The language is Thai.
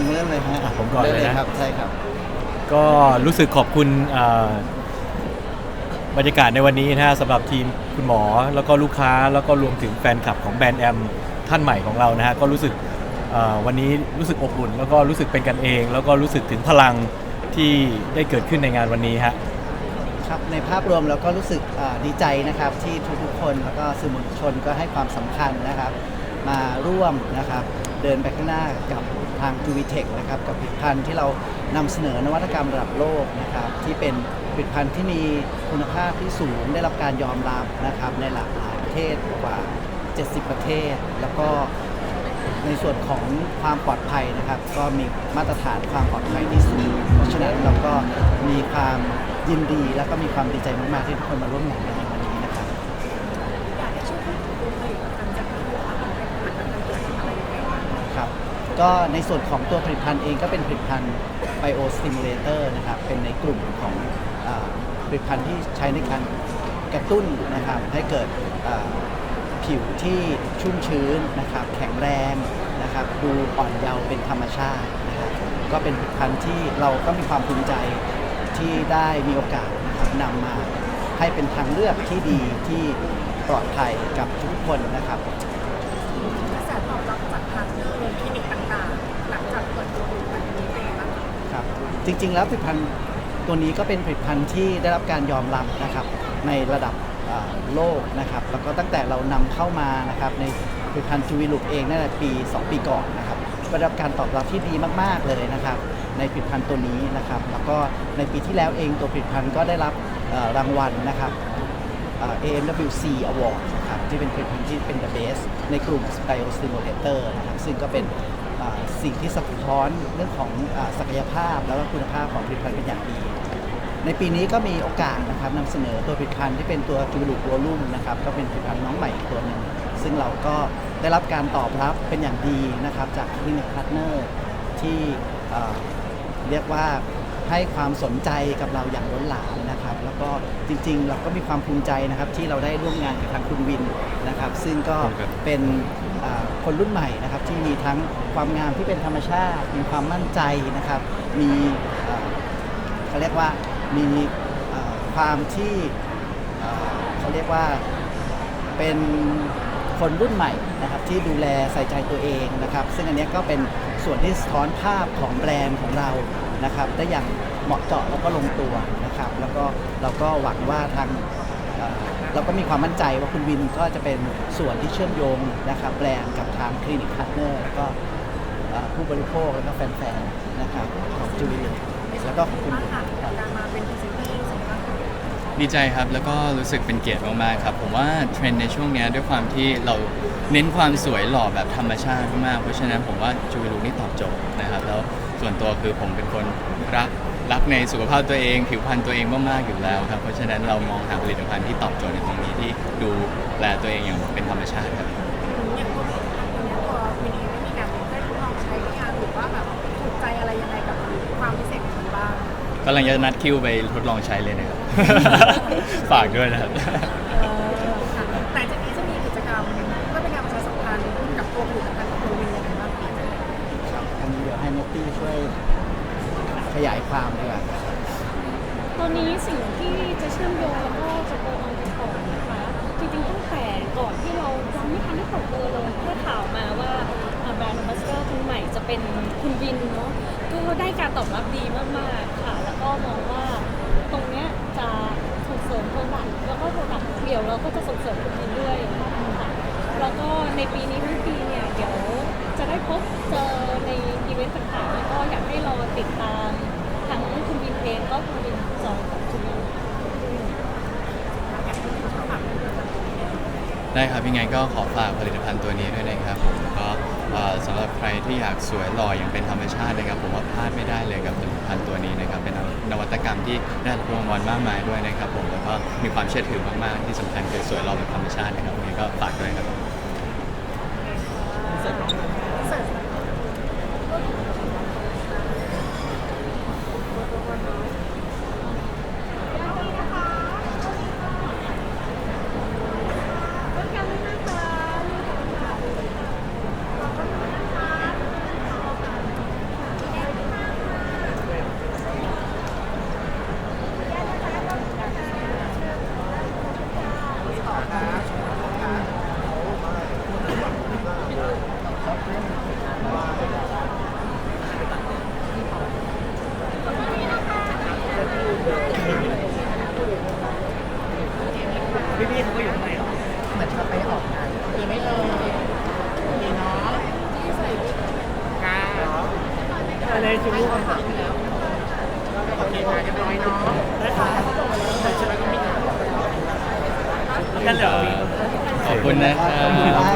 งเริ่มเลยฮะอะผมก่อนเลยนะ ริ่ครับใช่ครับ ก็รู้สึกขอบคุณเอ่อบรรยากาศในวันนี้นะฮะสำหรับทีมคุณหมอแล้วก็ลูกค้าแล้วก็รวมถึงแฟนคลับของแบรนด์แอมท่านใหม่ของเรานะฮะก็รู้สึกเอ่อวันนี้รู้สึกอบอุ่น แล้วก็รู้สึกเป็นกันเอง แล้วก็รู้สึกถึงพลังที่ได้เกิดขึ้นในงานวันนี้ฮะ ครับในภาพรวมเราก็รู้สึกอ่าดีใจนะครับที่ทุกๆคนแล้วก็สื่อมวลชนก็ให้ความสำคัญนะครับ มาร่วมนะครับ เดินไปข้างหน้ากับ ทาง j u v i t e c h นะครับกับผลิตภัณฑ์ที่เรานำเสนอนวัตกรรมระดับโลกนะครับที่เป็นผลิตภัณฑ์ที่มีคุณภาพที่สูงได้รับการยอมรับนะครับในหลากหลายประเทศกว่า 70 ประเทศ แล้วก็ในส่วนของความปลอดภัยนะครับ ก็มีมาตรฐานความปลอดภัยที่สูง เพราะฉะนั้นเราก็มีความยินดีแล้วก็มีความดีใจมากๆที่ทุกคนมาร่วมงานใน ก็ในส่วนของตัวผลิตภัณฑ์เองก็เป็นผลิตภัณฑ์ Bio Stimulator นะครับ เป็นในกลุ่มของอาผลิตภัณฑ์ที่ใช้ในการกระตุ้นนะครับ ให้เกิดอ่าผิวที่ชุ่มชื้นนะครับ แข็งแรงนะครับ ดูอ่อนเยาว์เป็นธรรมชาตินะครับ ก็เป็นผลิตภัณฑ์ที่เราก็มีความภูมิใจที่ได้มีโอกาสนะครับนำมาให้เป็นทางเลือกที่ดีที่ปลอดภัยกับทุกคนนะครับ จริง ๆ แล้วผลิตภัณฑ์ตัวนี้ก็เป็นผลิตภัณฑ์ที่ได้รับการยอมรับนะครับในระดับโลกนะครับแล้วก็ตั้งแต่เรานำเข้ามานะครับในผลิตภัณฑ์จูวิลุกเองนั่นแหละปี 2 ปีก่อนนะครับก็ได้รับการตอบรับที่ดีมากๆเลยนะครับ ในผลิตภัณฑ์ตัวนี้นะครับ แล้วก็ในปีที่แล้วเองตัวผลิตภัณฑ์ก็ได้รับรางวัลนะครับ AMWC Award นะครับที่เป็นผลิตภัณฑ์ที่เป็น the best ในกลุ่ม Biostimulator นะครับซึ่งก็เป็น อ่าสิ่งที่สะท้อนเรื่องของอาศักยภาพแล้วก็คุณภาพของผลิตภัณฑ์เป็นอย่างดี ในปีนี้ก็มีโอกาสนะครับนำเสนอตัวผลิตภัณฑ์ที่เป็นตัวจูลูกวอลุ่มนะครับก็เป็นผลิตภัณฑ์น้องใหม่อีกตัวหนึ่งซึ่งเราก็ได้รับการตอบรับเป็นอย่างดีนะครับจากคลินิกพาร์ทเนอร์ที่เอ่อเรียกว่าให้ความสนใจกับเราอย่างล้นหลามนะครับ แล้วก็จริงๆ เราก็มีความภูมิใจนะครับที่เราได้ร่วมงานกับทางคุณวินนะครับ ซึ่งก็ขอบคุณครับเป็นอ่าคนรุ่นใหม่นะครับ ที่มีทั้งความงามที่เป็นธรรมชาติ มีความมั่นใจนะครับ มีเขาเรียกว่ามีความที่เขาเรียกว่าเป็นคนรุ่นใหม่นะครับที่ดูแลใส่ใจตัวเองนะครับ ซึ่งอันนี้ก็เป็นส่วนที่สะท้อนภาพของแบรนด์ของเรานะครับได้อย่างเหมาะเจาะแล้วก็ลงตัวนะครับ แล้วก็เราก็หวังว่าทาง เอ่อเราก็มีความมั่นใจว่าคุณวินก็จะเป็นส่วนที่เชื่อมโยงนะครับแบรนด์กับทางคลินิกพาร์ทเนอร์แล้วก็เอ่อผู้บริโภคแล้วก็แฟนๆนะครับของจูวิลแล้วก็ของคุณวินค่ะครับ การมาเป็นพรีเซนเตอร์สิ่งบ้างคะดีใจครับ แล้วก็รู้สึกเป็นเกียรติมากๆครับ ผมว่าเทรนด์ในช่วงเนี้ยด้วยความที่เราเน้นความสวยหล่อแบบธรรมชาติมากๆเพราะฉะนั้นผมว่าจูวิลูนี่ตอบโจทย์นะครับ แล้วส่วนตัวคือผมเป็นคนรัก รักในสุขภาพตัวเอง ผิวพรรณตัวเองมากๆอยู่แล้วครับ เพราะฉะนั้นเรามองหาผลิตภัณฑ์ที่ตอบโจทย์ในตรงนี้ที่ดูแลตัวเองอย่างเป็นธรรมชาติครับ อย่างตัวผลิตภัณฑ์ตัวเนี้ยตัววินเองได้มีการได้ทดลองใช้หรือยังหรือว่าแบบถูกใจอะไรยังไงกับความพิเศษของมันบ้างกำลังจะนัดคิวไปทดลองใช้เลยนะครับ ฝากด้วยนะครับ เออค่ะแต่จากนี้จะมีกิจกรรมเพื่อเป็นการประชาสัมพันธ์กับตัวผลิตภัณฑ์ของตัววินยังไงบ้างคะ ครับอันนี้เดี๋ยวให้เนตตี้ช่วย ขยายความดีกว่า ตอนนี้สิ่งที่จะเชื่อมโยงแล้วก็จะโกอนกันต่อนะคะจริงๆตั้งแต่ก่อนที่เรายังไม่ทันได้เปิดตัวเลยแค่ข่าวมาว่าแบรนด์บัสเตอร์คนใหม่จะเป็นคุณวินเนาะก็ได้การตอบรับดีมากๆค่ะ แล้วก็มองว่าตรงเนี้ยจะส่งเสริมโปรดักต์แล้วก็โปรดักต์เดี่ยวเราก็จะส่งเสริมคุณวินด้วยค่ะแล้วก็ในปีนี้ทั้งปีเนี่ยเดี๋ยวจะได้พบเจอในอีเวนต์ต่างๆแล้วก็อยากให้รอติดตาม คุณวินเองก็นจอยของคุณได้ครับยังไงก็ขอฝากผลิตภัณฑ์ตัวนี้ด้วยนะครับผมก็สำหรับใครที่อยากสวยหล่ออย่างเป็นธรรมชาตินะครับ ผมว่าพลาดไม่ได้เลยกับผลิตภัณฑ์ตัวนี้นะครับ เป็นนวัตกรรมที่ได้รับรางวัลมากมายด้วยนะครับ ผมแล้วก็มีความเชื่อถือมากๆที่สำคัญคือสวยหล่อแบบธรรมชาตินะครับยังไงก็ฝากด้วยครับ เลยจุ๊บโอเคมาเรียบร้อยเนาะได้ค่ะแต่ใช่ไหมก็มีขอบคุณนะครับ